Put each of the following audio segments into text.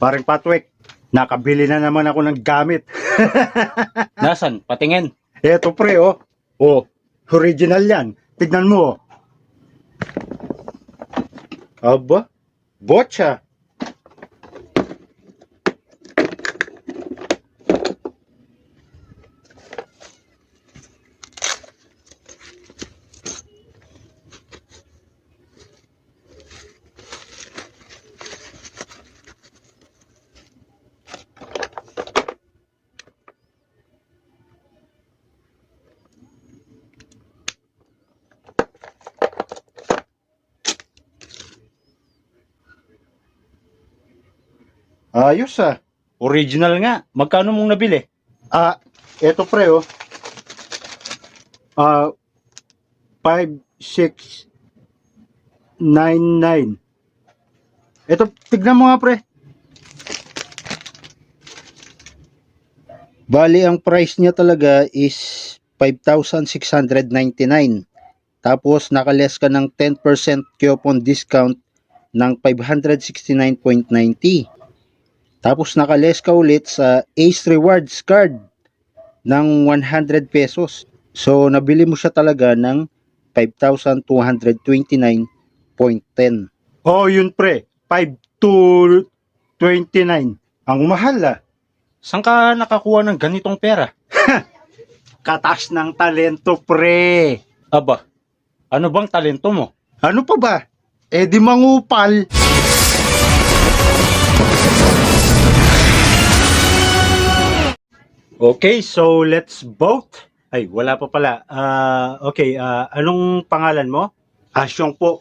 Paring Patwek, nakabili na naman ako ng gamit. Nasan? Patingin. Eto pre, oh. Oh, original yan. Tignan mo, oh. Aba, botcha. Ayos ah. Original nga. Magkano mong nabili? Ah, eto pre, oh. Ah, 5699. Eto, tignan mo nga pre. Bali, ang price niya talaga is 5,699. Tapos, nakales ka ng 10% coupon discount ng 569.90. Tapos nakales ka ulit sa Ace Rewards card ng 100 pesos. So nabili mo siya talaga ng 5,229.10. Oh, yun pre. 5,229. Ang mahal ah. Saan ka nakakuha ng ganitong pera? Katas ng talento pre. Aba, ano bang talento mo? Ano pa ba? Eh di mangupal. Okay, so let's vote. Ay, wala pa pala. Ah, okay, ah, anong pangalan mo? Asyong po.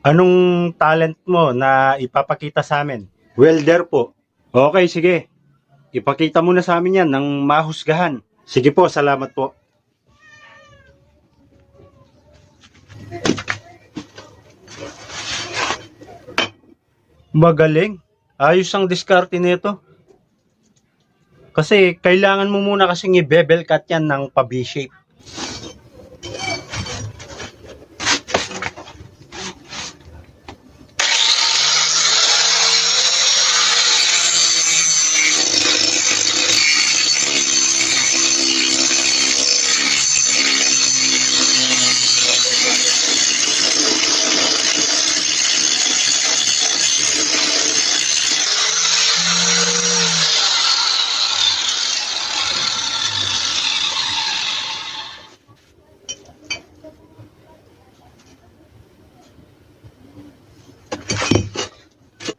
Anong talent mo na ipapakita sa amin? Welder po. Okay, sige. Ipakita mo na sa amin yan ng mahusgahan. Sige po, salamat po. Magaling. Ayos ang diskarte nito. Kasi kailangan mo muna kasing i-bevel cut yan ng pa-V-shape.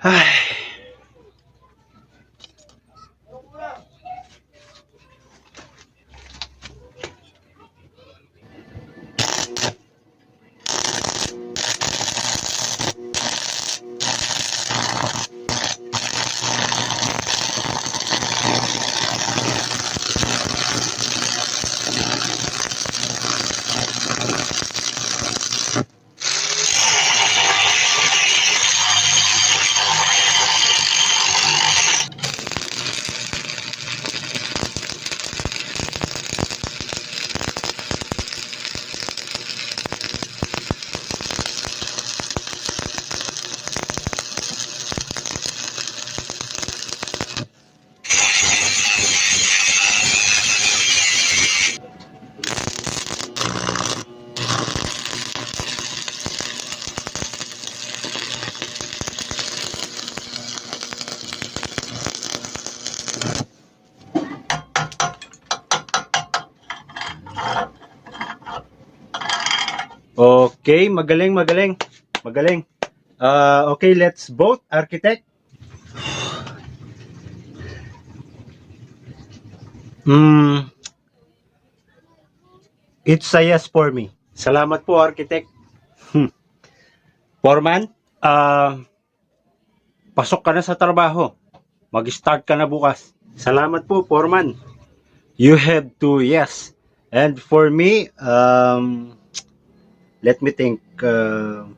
Ay. Okay, magaling, magaling. Magaling. Uh, okay, let's vote, architect. Hmm. It's a yes for me. Salamat po, architect. Hmm. Foreman, ah, pasok ka na sa trabaho. Mag-start ka na bukas. Salamat po, Foreman. You have to yes. And for me, um, let me think. Uh,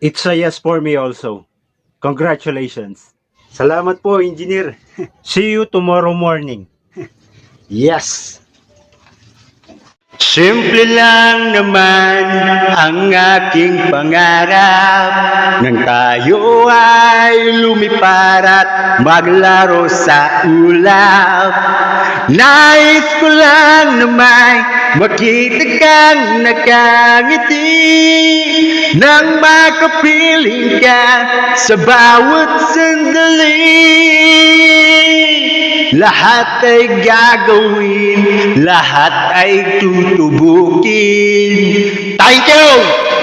it's a yes for me also. Congratulations. Salamat po, engineer. See you tomorrow morning. yes. Simple lang naman ang aking pangarap. Nang tayo ay lumipar at maglaro sa ulap. Nais ko lang na may makita kang nakangiti. Nang makapiling ka sa bawat sandali. Lahat ay gagawin, lahat ay tutubukin. Thank you!